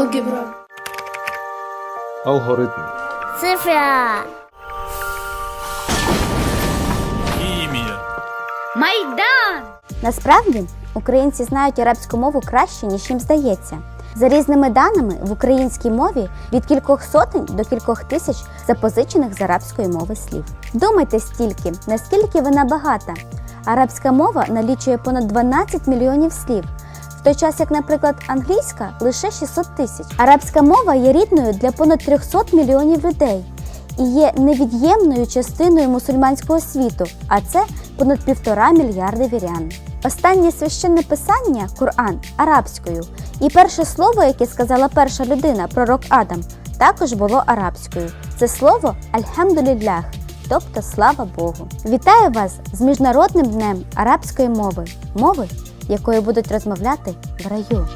Алгебра. Алгоритм. Цифра. Хімія. Майдан. Насправді українці знають арабську мову краще, ніж їм здається. За різними даними, в українській мові від кількох сотень до кількох тисяч запозичених з арабської мови слів. Думайте стільки, наскільки вона багата. Арабська мова налічує понад 12 мільйонів слів, в той час як, наприклад, англійська лише 600 тисяч. Арабська мова є рідною для понад 300 мільйонів людей і є невід'ємною частиною мусульманського світу, а це понад півтора мільярди вірян. Останнє священне писання Коран арабською, і перше слово, яке сказала перша людина, пророк Адам, також було арабською. Це слово Альхамдулілях, тобто слава Богу. Вітаю вас з міжнародним днем арабської мови, мови, якою будуть розмовляти в раю.